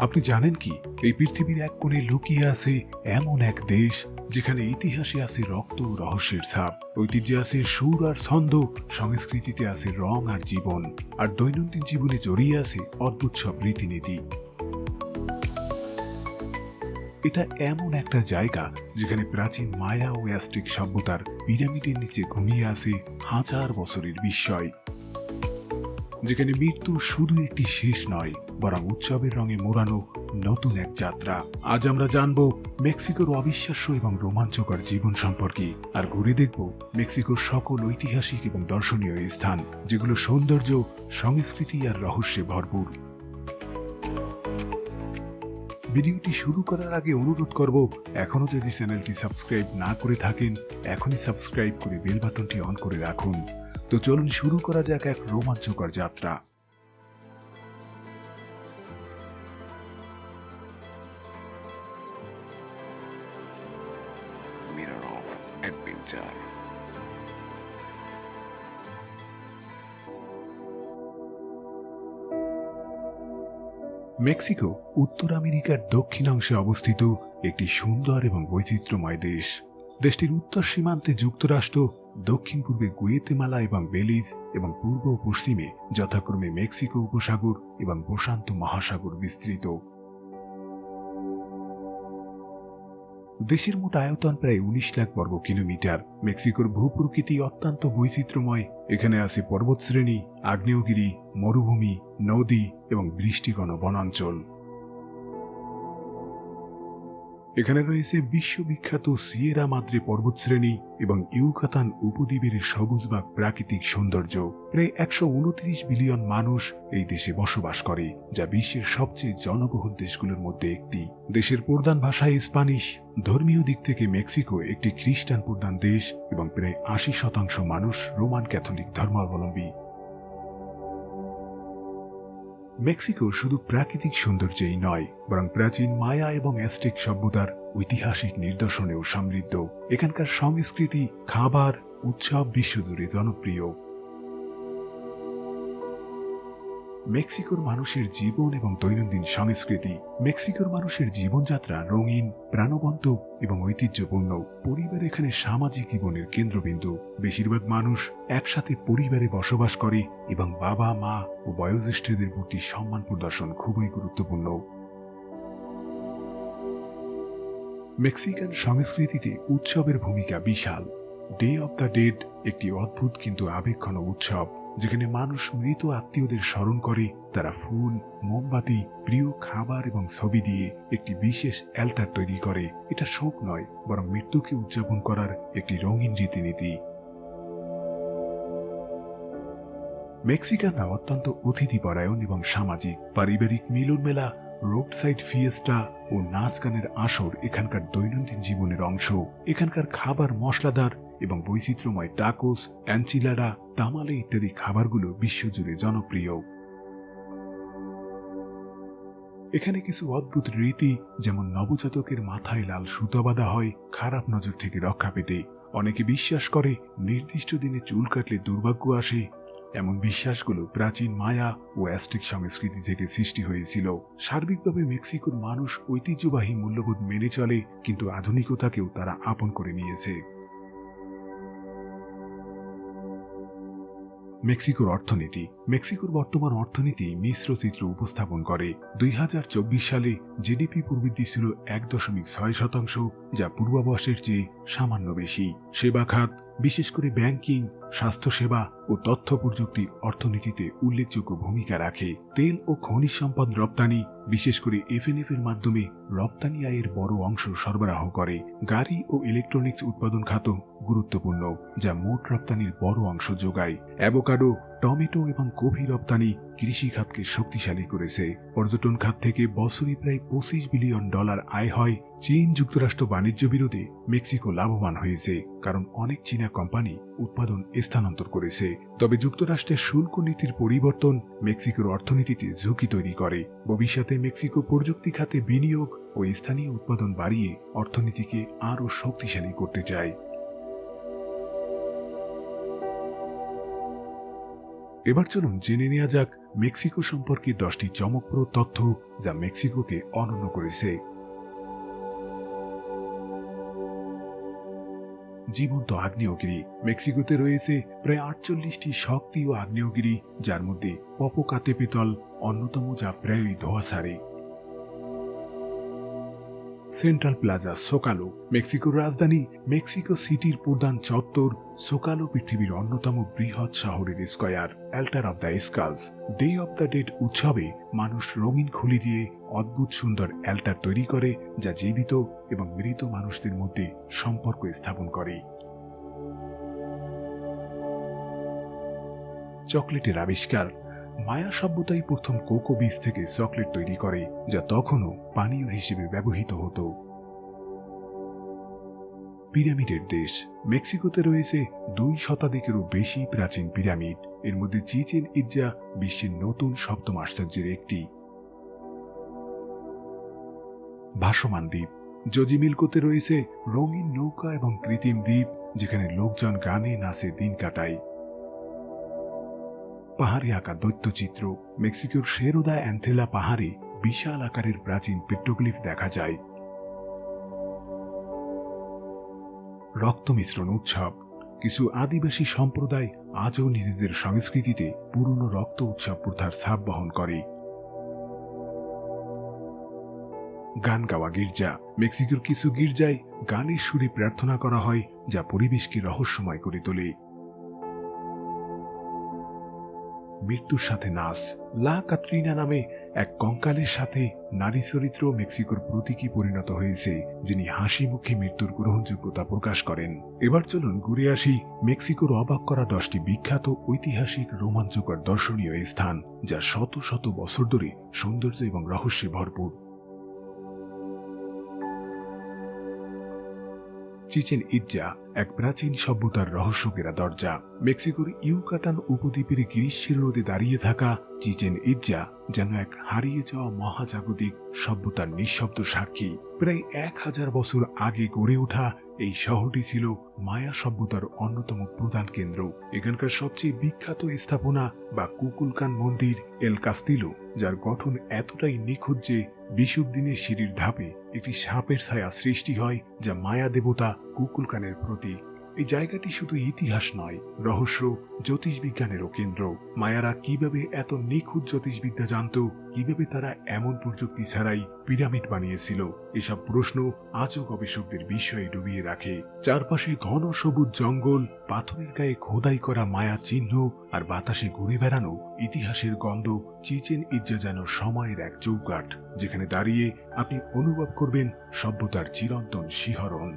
আপনি জানেন কি? এই পৃথিবীর এক কোণে লুকিয়ে আছে এমন এক দেশ, যেখানে ইতিহাসে আছে রক্ত ও রহস্যের ছাপ। ঐতিহ্যে আছে সুর আর ছন্দ, সংস্কৃতিতে আছে রং আর জীবন, আর দৈনন্দিন জীবনে জড়িয়ে আছে অদ্ভুত সব রীতিনীতি। এটা এমন একটা জায়গা, যেখানে প্রাচীন মায়া ও অ্যাস্টিক সভ্যতার পিরামিডের নিচে ঘুমিয়ে আছে হাজার বছরের বিস্ময়। যেখানে মৃত্যু শুধু একটি শেষ নয় বরং উৎসবের রঙে মোড়ানো নতুন এক যাত্রা। আজ আমরা জানব মেক্সিকোর অবিশ্বাস্য এবং রোমাঞ্চকর জীবন সম্পর্কে আর ঘুরে দেখব মেক্সিকোর সকল ঐতিহাসিক এবং দর্শনীয় স্থান, যেগুলো সৌন্দর্য, সংস্কৃতি আর রহস্যে ভরপুর। ভিডিওটি শুরু করার আগে অনুরোধ করব এখনও যদি চ্যানেলটি সাবস্ক্রাইব না করে থাকেন, এখনই সাবস্ক্রাইব করে বেল বাটনটি অন করে রাখুন। তো চলুন শুরু করা যাক এক রোমাঞ্চকর যাত্রা। মেক্সিকো, উত্তর আমেরিকার দক্ষিণাংশে অবস্থিত একটি সুন্দর এবং বৈচিত্র্যময় দেশ। দেশটির উত্তর সীমান্তে যুক্তরাষ্ট্র দক্ষিণ পূর্বে গুয়েতেমালা এবং বেলিজ এবং পূর্ব ও পশ্চিমে যথাক্রমে মেক্সিকো উপসাগর এবং প্রশান্ত মহাসাগর বিস্তৃত। দেশের মোট আয়তন প্রায় উনিশ লাখ বর্গ কিলোমিটার। মেক্সিকোর ভূপ্রকৃতি অত্যন্ত বৈচিত্র্যময়। এখানে আছে পর্বতশ্রেণী, আগ্নেয়গিরি, মরুভূমি, নদী এবং বৃষ্টিগণ বনাঞ্চল। এখানে রয়েছে বিশ্ববিখ্যাত সিয়েরা মাদ্রে পর্বতশ্রেণী এবং ইউকাতান উপদ্বীপের সবুজ বা প্রাকৃতিক সৌন্দর্য। প্রায় একশো উনত্রিশ বিলিয়ন মানুষ এই দেশে বসবাস করে, যা বিশ্বের সবচেয়ে জনবহুল দেশগুলোর মধ্যে একটি। দেশের প্রধান ভাষা স্প্যানিশ। ধর্মীয় দিক থেকে মেক্সিকো একটি খ্রিস্টান প্রধান দেশ এবং প্রায় আশি শতাংশ মানুষ রোমান ক্যাথলিক ধর্মাবলম্বী। মেক্সিকো শুধু প্রাকৃতিক সৌন্দর্যেই নয়, বরং প্রাচীন মায়া এবং অ্যাস্টেক সভ্যতার ঐতিহাসিক নিদর্শনেও সমৃদ্ধ। এখানকার সংস্কৃতি, খাবার, উৎসব বিশ্বজুড়ে জনপ্রিয়। মেক্সিকোর মানুষের জীবন এবং দৈনন্দিন সংস্কৃতি, মেক্সিকোর মানুষের জীবনযাত্রা রঙিন, প্রাণবন্ত এবং ঐতিহ্যপূর্ণ। পরিবার এখানে সামাজিক জীবনের কেন্দ্রবিন্দু। বেশিরভাগ মানুষ একসাথে পরিবারে বসবাস করে এবং বাবা, মা ও বয়োজ্যেষ্ঠদের প্রতি সম্মান প্রদর্শন খুবই গুরুত্বপূর্ণ। মেক্সিকান সংস্কৃতিতে উৎসবের ভূমিকা বিশাল। ডে অব দ্য ডেড একটি অদ্ভুত কিন্তু আবেগঘন উৎসব। যেখানে মানুষ মৃত আত্মীয়দের স্মরণ করে, তারা ফুল, মোমবাতি, প্রিয় খাবার এবং ছবি দিয়ে একটি বিশেষ অ্যাল্টার তৈরি করে। এটা শোক নয়, বরং মৃত্যুকে উদযাপন করার একটি রঙিন রীতিনীতি। মেক্সিকানরা অত্যন্ত অতিথিপরায়ণ এবং সামাজিক। পারিবারিক মিলন মেলা রোড সাইড ফিয়েস্টা ও নাচ গানের আসর এখানকার দৈনন্দিন জীবনের অংশ। এখানকার খাবার মশলাদার এবং বৈচিত্র্যময় টাকোস অ্যাঞ্চিলাডা তামালে ইত্যাদি খাবারগুলো বিশ্বজুড়ে জনপ্রিয়। এখানে কিছু অদ্ভুত রীতি, যেমন নবজাতকের মাথায় লাল সুতো বাঁধা হয়, খারাপ নজর থেকে রক্ষা পেতে। অনেকে বিশ্বাস করে, নির্দিষ্ট দিনে চুল কাটলে দুর্ভাগ্য আসে। এমন বিশ্বাসগুলো প্রাচীন মায়া ও অ্যাস্টিক সংস্কৃতি থেকে সৃষ্টি হয়েছিল। সার্বিকভাবে মেক্সিকোর মানুষ ঐতিহ্যবাহী মূল্যবোধ মেনে চলে, কিন্তু আধুনিকতাকেও তারা আপন করে নিয়েছে। মেক্সিকোর অর্থনীতি। মেক্সিকোর বর্তমান অর্থনীতি মিশ্র চিত্র উপস্থাপন করে। দুই হাজার চব্বিশ সালে জিডিপি প্রবৃদ্ধি ছিল এক দশমিক ছয় শতাংশ, যা পূর্বাভাসের চেয়ে সামান্য বেশি। সেবা খাত, বিশেষ করে ব্যাংকিং, স্বাস্থ্যসেবা ও তথ্য প্রযুক্তি অর্থনীতিতে উল্লেখযোগ্য ভূমিকা রাখে। তেল ও খনিজ সম্পদ রপ্তানি, বিশেষ করে এফএনএফ এর মাধ্যমে রপ্তানি আয়ের বড় অংশ সরবরাহ করে। গাড়ি ও ইলেকট্রনিক্স উৎপাদন খাত গুরুত্বপূর্ণ, যা মোট রপ্তানির বড় অংশ যোগায়। অ্যাভোকাডো, টমেটো এবং কফি রপ্তানি কৃষি খাতকে শক্তিশালী করেছে। পর্যটন খাত থেকে বছরে প্রায় পঁচিশ বিলিয়ন ডলার আয় হয়। চীন যুক্তরাষ্ট্র বাণিজ্য বিরোধে মেক্সিকো লাভবান হয়েছে, কারণ অনেক চীনা কোম্পানি উৎপাদন স্থানান্তর করেছে। তবে যুক্তরাষ্ট্রের শুল্ক নীতির পরিবর্তন মেক্সিকোর অর্থনীতিতে ঝুঁকি তৈরি করে। ভবিষ্যতে মেক্সিকো প্রযুক্তি খাতে বিনিয়োগ ও স্থানীয় উৎপাদন বাড়িয়ে অর্থনীতিকে আরও শক্তিশালী করতে চায়। এবার চলুন জেনে নেওয়া যাক মেক্সিকো সম্পর্কে দশটি চমকপ্রদ তথ্য যা মেক্সিকোকে অনন্য করেছে। জীবন্ত আগ্নেয়গিরি। মেক্সিকোতে রয়েছে প্রায় আটচল্লিশটি সক্রিয় আগ্নেয়গিরি, যার মধ্যে পপোকাতেপেতল অন্যতম যা প্রায়ই ধোয়া ছাড়ে সেন্ট্রাল প্লাজা সোকালো, মেক্সিকোর রাজধানী মেক্সিকো সিটির প্রধান চত্বর সোকালো পৃথিবীর অন্যতম বৃহৎ শহরের square, altar of the skulls. Day of the dead উৎসবে মানুষ রঙিন খুলি দিয়ে অদ্ভুত সুন্দর অ্যাল্টার তৈরি করে, যা জীবিত এবং মৃত মানুষদের মধ্যে সম্পর্ক স্থাপন করে। চকলেটের আবিষ্কার মায়া সভ্যতাই প্রথম কোকো বীজ থেকে চকলেট তৈরি করে, যা তখনও পানীয় হিসেবে ব্যবহৃত হতো। পিরামিডের দেশ। মেক্সিকোতে রয়েছে দুই শতাধিকেরও বেশি প্রাচীন পিরামিড। এর মধ্যে চিচেন ইজ্জা বিশ্বের নতুন সপ্তম আশ্চর্যের একটি। ভাসমান দ্বীপ। জজিমিলকোতে রয়েছে রঙিন নৌকা এবং কৃত্রিম দ্বীপ, যেখানে লোকজন গানে নাচে দিন কাটায়। পাহাড়ে আঁকা দৈত্যচিত্র, মেক্সিকোর শেরোদা অ্যান্থেলা পাহাড়ে বিশাল আকারের প্রাচীন পেট্রোগ্লিফ দেখা যায়। রক্ত মিশ্রণ উৎসব। কিছু আদিবাসী সম্প্রদায় আজও নিজেদের সংস্কৃতিতে পুরনো রক্ত উৎসব প্রথার ছাপ বহন করে। গান গাওয়া গির্জা। মেক্সিকোর কিছু গির্জায় গানের সুরে প্রার্থনা করা হয়, যা পরিবেশকে রহস্যময় করে তোলে। মৃত্যুর সাথে নাচ লা কাত্রিনা নামে এক কঙ্কালের সাথে নারী চরিত্র মেক্সিকোর প্রতীকী পরিণত হয়েছে, যিনি হাসি মুখে মৃত্যুর গ্রহণযোগ্যতা প্রকাশ করেন। এবার চলুন ঘুরে আসি মেক্সিকোর অবাক করা দশটি বিখ্যাত ঐতিহাসিক রোমাঞ্চকর দর্শনীয় স্থান, যা শত শত বছর ধরে সৌন্দর্য এবং রহস্যে ভরপুর। চিচেন ইজ্জা এক প্রাচীন সভ্যতার রহস্যকেরা দরজা। মেক্সিকোর ইউকাটান উপদ্বীপের গ্রীষ্মের রোদে দাঁড়িয়ে থাকা চিচেন ইজ্জা যেন এক হারিয়ে যাওয়া মহাজাগতিক সভ্যতার নিঃশব্দ সাক্ষী। প্রায় এক হাজার বছর আগে গড়ে ওঠা এই শহরটি ছিল মায়া সভ্যতার অন্যতম প্রধান কেন্দ্র। এখানকার সবচেয়ে বিখ্যাত স্থাপনা বা কুকুলকান মন্দির এল কাস্তিলো, যার গঠন এতটাই নিখুঁত যে বিশুদ্দিনের সিঁড়ির ধাপে একটি সাপের ছায়া সৃষ্টি হয় যা মায়া দেবতা কুকুলকানের প্রতীক। এই জায়গাটি শুধু ইতিহাস নয়, রহস্য, জ্যোতিষবিজ্ঞানেরও কেন্দ্র। মায়ারা কীভাবে এত নিখুঁত জ্যোতিষবিদ্যা জানত, কীভাবে তারা এমন প্রযুক্তি ছাড়াই পিরামিড বানিয়েছিল, এসব প্রশ্ন আজও গবেষকদের বিষয়ে ডুবিয়ে রাখে। চারপাশে ঘন সবুজ জঙ্গল, পাথরের গায়ে খোদাই করা মায়া চিহ্ন আর বাতাসে ঘুরে বেড়ানো ইতিহাসের গন্ধ চিচেন ইজ্জা যেন সময়ের এক চৌকাঠ, যেখানে দাঁড়িয়ে আপনি অনুভব করবেন সভ্যতার চিরন্তন শিহরণ।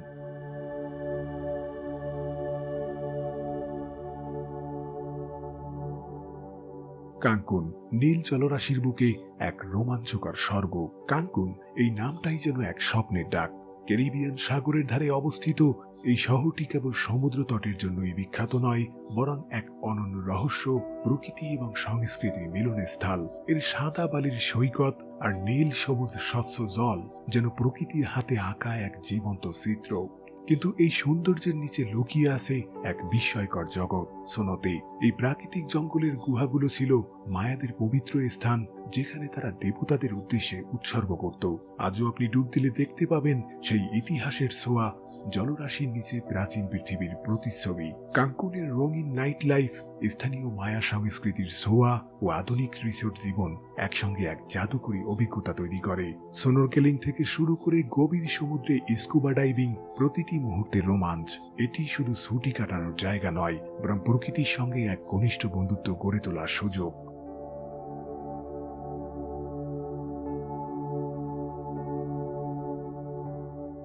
কাঙ্কুন, নীল জলরাশির বুকে এক রোমাঞ্চকর স্বর্গ। কাঙ্কুন, এই নামটাই যেন এক স্বপ্নের ডাক। ক্যারিবিয়ান সাগরের ধারে অবস্থিত, এই শহরটি কেবল সমুদ্র তটের জন্যই বিখ্যাত নয়, বরং এক অনন্য রহস্য, প্রকৃতি এবং সংস্কৃতির মিলনের স্থল। এর সাদা বালির সৈকত আর নীল সবুজ স্বচ্ছ জল যেন প্রকৃতির হাতে আঁকা এক জীবন্ত চিত্র। কিন্তু এই সৌন্দর্যের নিচে লুকিয়ে আছে এক বিস্ময়কর জগৎ। সোনতে এই প্রাকৃতিক জঙ্গলের গুহাগুলো ছিল মায়াদের পবিত্র স্থান, যেখানে তারা দেবতাদের উদ্দেশ্যে উৎসর্গ করত। আজও আপনি ডুব দিলে দেখতে পাবেন সেই ইতিহাসের ছোঁয়া জলরাশির নিচে প্রাচীন পৃথিবীর প্রতিচ্ছবি কাঙ্কুনের রঙিন নাইট লাইফ স্থানীয় মায়া সংস্কৃতির সোয়া ও আধুনিক রিসোর্ট জীবন একসঙ্গে এক জাদুকরী অভিজ্ঞতা তৈরি করে। সোনরকেলিং থেকে শুরু করে গভীর সমুদ্রে স্কুবা ডাইভিং প্রতিটি মুহূর্তের রোমাঞ্চ। এটি শুধু ছুটি কাটানোর জায়গা নয়, বরং প্রকৃতির সঙ্গে এক ঘনিষ্ঠ বন্ধুত্ব গড়ে তোলার সুযোগ।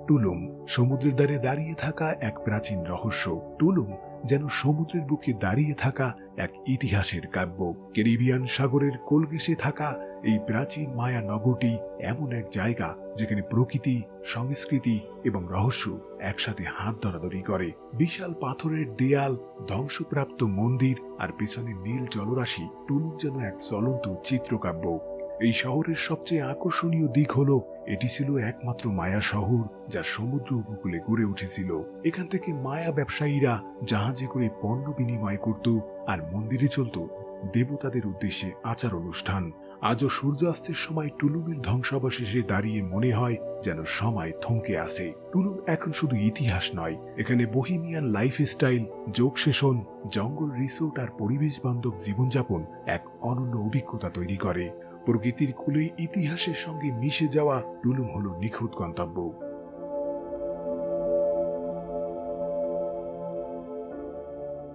টুলুম সমুদ্রের ধারে দাঁড়িয়ে থাকা এক প্রাচীন রহস্য। টুলুম যেন সমুদ্রের বুকে দাঁড়িয়ে থাকা এক ইতিহাসের কাব্য। ক্যারিবিয়ান সাগরের কোলগেসে থাকা এই প্রাচীন মায়া নগরটি এমন এক জায়গা যেখানে প্রকৃতি, সংস্কৃতি এবং রহস্য একসাথে হাত ধরাধরি করে। বিশাল পাথরের দেয়াল, ধ্বংসপ্রাপ্ত মন্দির আর পেছনে নীল জলরাশি টুলুম যেন এক চলন্ত চিত্রকাব্য। এই শহরের সবচেয়ে আকর্ষণীয় দিক হলো, এটি ছিল একমাত্র মায়া শহর, যা সমুদ্র উপকূলে গড়ে উঠেছিল। এখান থেকে মায়া ব্যবসায়ীরা জাহাজে করে পণ্য বিনিময় করত আর মন্দিরে চলত। দেবতাদের উদ্দেশ্যে আচার অনুষ্ঠান। আজও সূর্যাস্তের সময় টুলুমের ধ্বংসাবশেষে দাঁড়িয়ে মনে হয় যেন সময় থমকে আসে টুলুম এখন শুধু ইতিহাস নয়, এখানে বহিমিয়ান লাইফস্টাইল যোগ সেশন, জঙ্গল রিসোর্ট আর পরিবেশ বান্ধব জীবনযাপন এক অনন্য অভিজ্ঞতা তৈরি করে। প্রকৃতির কুলে ইতিহাসের সঙ্গে মিশে যাওয়া টুলুম হল নিখুঁত গন্তব্য।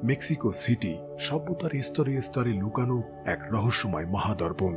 মেক্সিকো সিটি সভ্যতার স্তরে স্তরে লুকানো এক রহস্যময় মহাদর্পণ।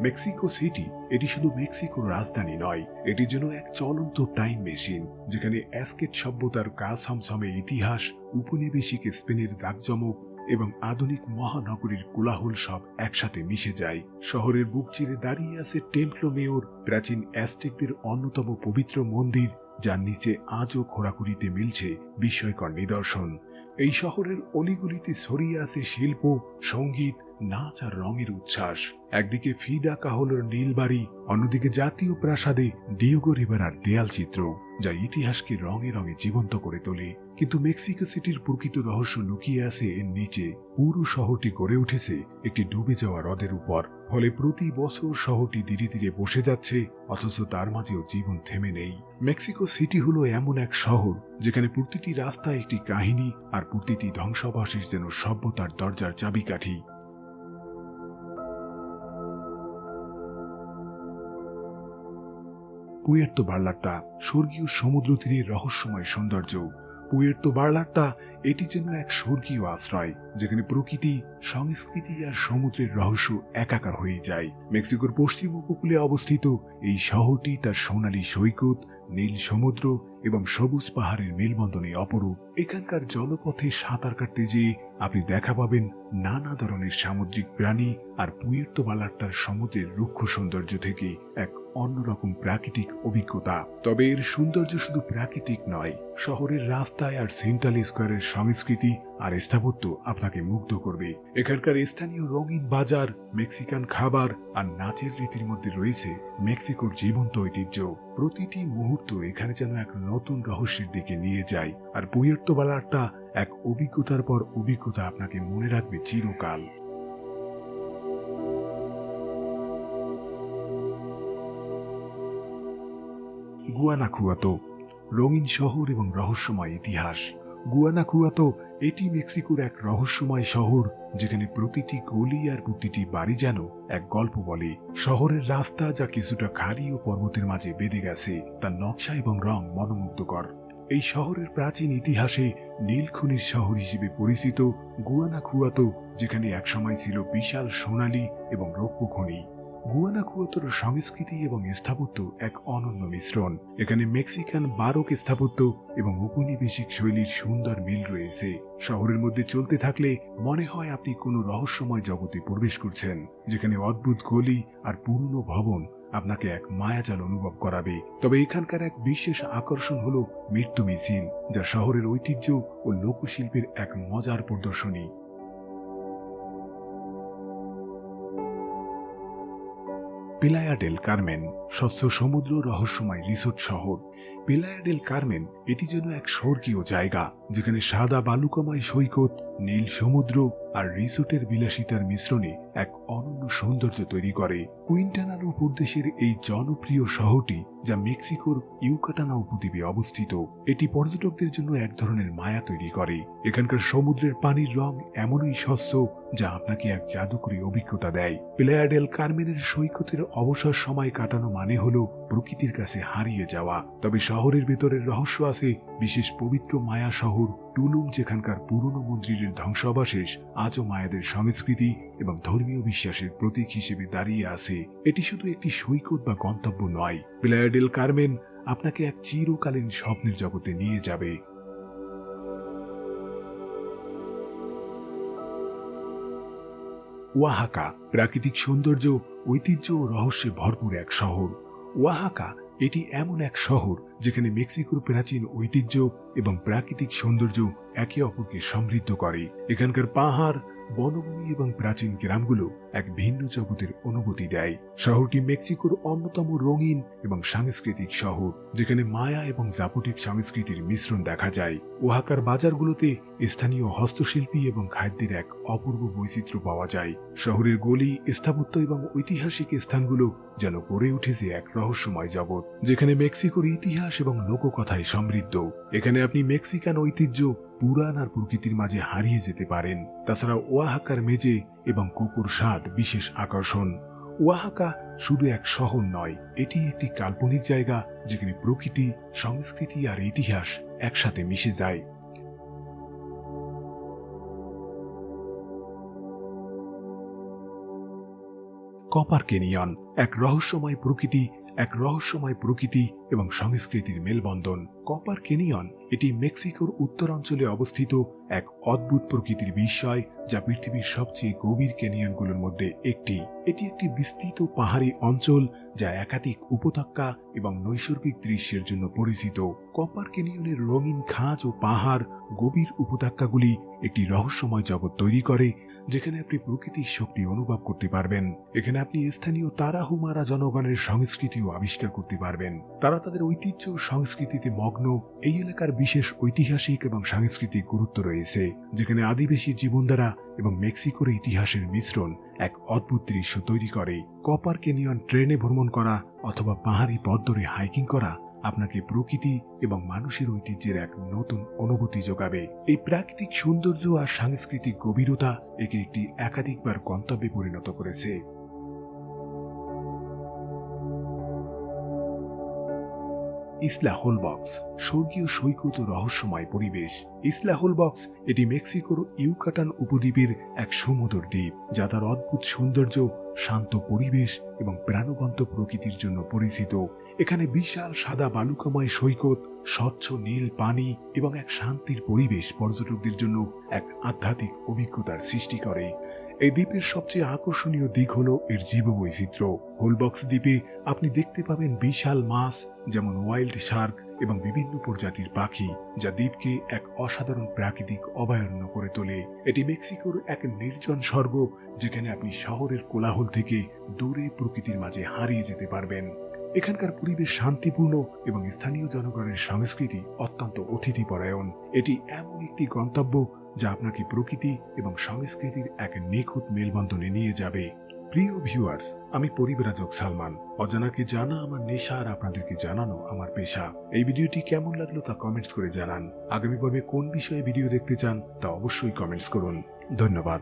মেক্সিকো সিটি, এটি শুধু মেক্সিকোর রাজধানী নয়, এটি যেন এক চলন্ত টাইম মেশিন, যেখানে অ্যাস্কেট সভ্যতার কাসমসমে ইতিহাস, উপনিবেশিক স্পেনের জাকজমক এবং আধুনিক মহানগরীর কোলাহল সব একসাথে মিশে যায়। শহরের বুক চিরে দাঁড়িয়ে আছে টেম্পলো মেয়র, প্রাচীন অ্যাস্টেকদের অন্যতম পবিত্র মন্দির, যার নিচে আজও খোরাখুরিতে মিলছে বিস্ময়কর নিদর্শন। এই শহরের অলিগুলিতে ছড়িয়ে আছে শিল্প, সংগীত, নাচ আর রঙের উচ্ছ্বাস। একদিকে ফিদা কাহলোর নীলবাড়ি, অন্যদিকে জাতীয় প্রাসাদে ডিওগো রিভারার দেয়াল চিত্র, যা ইতিহাসকে রঙে রঙে জীবন্ত করে তোলে। কিন্তু মেক্সিকো সিটির প্রকৃত রহস্য লুকিয়ে আছে এর নিচে। পুরো শহরটি গড়ে উঠেছে একটি ডুবে যাওয়া হ্রদের উপর। ফলে প্রতি বছর শহরটি ধীরে ধীরে বসে যাচ্ছে, অথচ তার মাঝেও জীবন থেমে নেই। মেক্সিকো সিটি হলো এমন এক শহর, যেখানে প্রতিটি রাস্তা একটি কাহিনী আর প্রতিটি ধ্বংসাবশেষ যেন সভ্যতার দরজার চাবিকাঠি। পুয়ের্তো বার্লার্তা স্বর্গীয় সমুদ্র তীরের রহস্যময় সৌন্দর্য। পুয়ের্তো বার্লার্তা এটি যেন এক স্বর্গীয় আশ্রয়, যেখানে প্রকৃতি, সংস্কৃতি আর সমুদ্রের রহস্য একাকার হয়ে যায়। মেক্সিকোর পশ্চিম উপকূলে অবস্থিত এই শহরটি তার সোনালী সৈকত, নীল সমুদ্র এবং সবুজ পাহাড়ের মেলবন্ধনে অপরূপ। এখানকার জলপথে সাঁতার কাটতে যেয়ে আপনি দেখা পাবেন নানা ধরনের সামুদ্রিক প্রাণী আর পুয়ের্তো তার সমুদ্রের রুক্ষ সৌন্দর্য থেকে এক অন্যরকম প্রাকৃতিক অভিজ্ঞতা। তবে এর সৌন্দর্য শুধু প্রাকৃতিক নয়, শহরের রাস্তায় আর সেন্ট্রাল স্কোয়ারের সংস্কৃতি আর স্থাপত্য আপনাকে মুগ্ধ করবে। এখানকার স্থানীয় রঙিন বাজার, মেক্সিকান খাবার আর নাচের রীতির মধ্যে রয়েছে মেক্সিকোর জীবন্ত ঐতিহ্য। প্রতিটি মুহূর্ত এখানে যেন এক নতুন রহস্যের দিকে নিয়ে যায়, আর পুয়ের্তো বালার্তা এক অভিজ্ঞতার পর অভিজ্ঞতা আপনাকে মনে রাখবে চিরকাল। গুয়ানাখুয়াতো রঙিন শহর এবং রহস্যময় ইতিহাস। গুয়ানাখুয়াতো এটি মেক্সিকোর এক রহস্যময় শহর, যেখানে প্রতিটি গলি আর প্রতিটি বাড়ি যেন এক গল্প বলে। শহরের রাস্তা যা কিছুটা খালি ও পর্বতের মাঝে বেঁধে গেছে, তার নকশা এবং রং মনোমুগ্ধকর। এই শহরের প্রাচীন ইতিহাসে নীলখনির শহর হিসেবে পরিচিত গুয়ানাখুয়াতো যেখানে একসময় ছিল বিশাল সোনালী এবং রৌপ্য খনি। গুয়ানাকুয়াতোর সংস্কৃতি এবং স্থাপত্য এক অনন্য মিশ্রণ। এখানে মেক্সিকান বারক স্থাপত্য এবং ঔপনিবেশিক শৈলীর সুন্দর মিল রয়েছে। শহরের মধ্যে চলতে থাকলে মনে হয় আপনি কোনো রহস্যময় জগতে প্রবেশ করছেন, যেখানে অদ্ভুত গলি আর পুরনো ভবন আপনাকে এক মায়াজাল অনুভব করাবে। তবে এখানকার এক বিশেষ আকর্ষণ হল মৃত্যু মিছিল, যা শহরের ঐতিহ্য ও লোকশিল্পের এক মজার প্রদর্শনী। পেলায়া ডেল কার্মেন স্বচ্ছ সমুদ্র রহস্যময় রিসোর্ট শহর। পেলায়া ডেল কার্মেন, এটি যেন এক স্বর্গীয় জায়গা। যেখানে সাদা বালুকাময় সৈকত, নীল সমুদ্র আর রিসোর্টের বিলাসিতার মিশ্রণে এক অনন্য সৌন্দর্য তৈরি করে। কুইন্টানানো প্রদেশের এই জনপ্রিয় শহরটি, যা মেক্সিকোর ইউকাটানা উপদ্বীপে অবস্থিত, এটি পর্যটকদের জন্য এক ধরনের মায়া তৈরি করে। এখানকার সমুদ্রের পানির রং এমনই স্বচ্ছ, যা আপনাকে এক জাদুকরী অভিজ্ঞতা দেয়। প্লেয়াডেল কার্মেনের সৈকতের অবসর সময় কাটানো মানে হল প্রকৃতির কাছে হারিয়ে যাওয়া। তবে শহরের ভেতরের রহস্য আছে, বিশেষ পবিত্র মায়া শহর টুলুম, যেখানকার পুরনো মন্দিরের ধ্বংসাবশেষ আজও মায়াদের সংস্কৃতি এবং ধর্মীয় বিশ্বাসের প্রতীক হিসেবে দাঁড়িয়ে আছে। এটি শুধু একটি সৈকত বা গন্তব্য নয়। প্লেয়াডেল কার্মেন আপনাকে এক চিরকালীন স্বপ্নের জগতে নিয়ে যাবে। ওয়াহাকা, প্রাকৃতিক সৌন্দর্য, ঐতিহ্য ও রহস্যে ভরপুর এক শহর। ওয়াহাকা এটি এমন এক শহর যেখানে মেক্সিকোর প্রাচীন ঐতিহ্য এবং প্রাকৃতিক সৌন্দর্য একে অপরকে সমৃদ্ধ করে। এখানকার পাহাড়, বনভূমি এবং প্রাচীন গ্রামগুলো এক ভিন্ন জগতের অনুভূতি দেয়। শহরটি মেক্সিকোর অন্যতম রঙিন এবং সাংস্কৃতিক শহর, যেখানে মায়া এবং জাপটিক সংস্কৃতির মিশ্রণ দেখা যায়। ওহাকার বাজারগুলোতে স্থানীয় হস্তশিল্পী এবং খাদ্যের এক অপূর্ব বৈচিত্র্য পাওয়া যায়। শহরের গলি, স্থাপত্য এবং ঐতিহাসিক স্থানগুলো যেন গড়ে উঠেছে এক রহস্যময় জগৎ, যেখানে মেক্সিকোর ইতিহাস এবং লোককথায় সমৃদ্ধ। এখানে আপনি মেক্সিকান ঐতিহ্য পুরাণ আর প্রকৃতির মাঝে হারিয়ে যেতে পারেন। তাছাড়া ওয়াহাকার মেজে এবং কুকুর স্বাদ বিশেষ আকর্ষণ। ওয়াহাকা শুধু এক শহর নয়, এটি একটি কাল্পনিক জায়গা যেখানে প্রকৃতি, সংস্কৃতি আর ইতিহাস একসাথে মিশে যায়। কপার কেনিয়ন, এক রহস্যময় প্রকৃতি, এক রহস্যময় প্রকৃতি এবং সংস্কৃতির মেলবন্ধন। কপার কেনিয়ন, এটি মেক্সিকোর উত্তরাঞ্চলে অবস্থিত এক অদ্ভুত প্রকৃতির বিস্ময় যা পৃথিবীর সবচেয়ে গভীর ক্যানিয়নগুলোর মধ্যে একটি। এটি একটি বিস্তৃত পাহাড়ি অঞ্চল যা একাধিক উপত্যকা এবং নৈসর্গিক দৃশ্যের জন্য পরিচিত। কপার ক্যানিয়নের রঙিন খাঁজ ও পাহাড় গভীর উপত্যকাগুলি একটি রহস্যময় জগৎ তৈরি করে যেখানে আপনি প্রকৃতির শক্তি অনুভব করতে পারবেন। এখানে আপনি স্থানীয় তারাহুমারা জনগণের সংস্কৃতিও আবিষ্কার করতে পারবেন। তারা তাদের ঐতিহ্য সংস্কৃতিতে মগ্ন। এই এলাকার বিশেষ ঐতিহাসিক এবং সাংস্কৃতিক গুরুত্ব রয়েছে, যেখানে আদিবাসী জীবনধারা এবং মেক্সিকোর ইতিহাসের মিশ্রণ এক অদ্ভুত দৃশ্য তৈরি করে। কপার কেনিয়ন ট্রেনে ভ্রমণ করা অথবা পাহাড়ি পথ ধরে হাইকিং করা আপনাকে প্রকৃতি এবং মানুষের ঐতিহ্যের এক নতুন অনুভূতি যোগাবে। এই প্রাকৃতিক সৌন্দর্য আর সাংস্কৃতিক গভীরতা একে একটি একাধিকবার গন্তব্যে পরিণত করেছে। ইসলা হোলবক্স স্বর্গীয় সৈকত রহস্যময় পরিবেশ। ইসলা হোলবক্স এটি মেক্সিকোর ইউকাটান উপদ্বীপের এক সমুদ্র দ্বীপ, যা তার অদ্ভুত সৌন্দর্য শান্ত পরিবেশ এবং প্রাণবন্ত প্রকৃতির জন্য পরিচিত। এখানে বিশাল সাদা বালুকাময় সৈকত, স্বচ্ছ নীল পানি এবং এক শান্তির পরিবেশ পর্যটকদের জন্য এক আধ্যাত্মিক অভিজ্ঞতার সৃষ্টি করে। এই দ্বীপের সবচেয়ে আকর্ষণীয় দিক হল এর জীববৈচিত্র্য। হোলবক্স দ্বীপে আপনি দেখতে পাবেন বিশাল মাছ, যেমন ওয়াইল্ড শার্ক এবং বিভিন্ন প্রজাতির পাখি যা দ্বীপকে এক অসাধারণ প্রাকৃতিক অভয়ারণ্য করে তোলে। এটি মেক্সিকোর এক নির্জন স্বর্গ, যেখানে আপনি শহরের কোলাহল থেকে দূরে প্রকৃতির মাঝে হারিয়ে যেতে পারবেন। এখানকার পরিবেশ শান্তিপূর্ণ এবং স্থানীয় জনগণের সংস্কৃতি অত্যন্ত অতিথিপরায়ণ। এটি এমন একটি গন্তব্য যা আপনাকে প্রকৃতি এবং সংস্কৃতির এক নিখুঁত মেলবন্ধনে নিয়ে যাবে। প্রিয় ভিউয়ার্স, আমি পরিবেরাজক সালমান। অজানাকে জানা আমার নেশা আর আপনাদেরকে জানানো আমার পেশা। এই ভিডিওটি কেমন লাগল তা কমেন্টস করে জানান। আগামী পর্বে কোন বিষয়ে ভিডিও দেখতে চান তা অবশ্যই কমেন্টস করুন। ধন্যবাদ।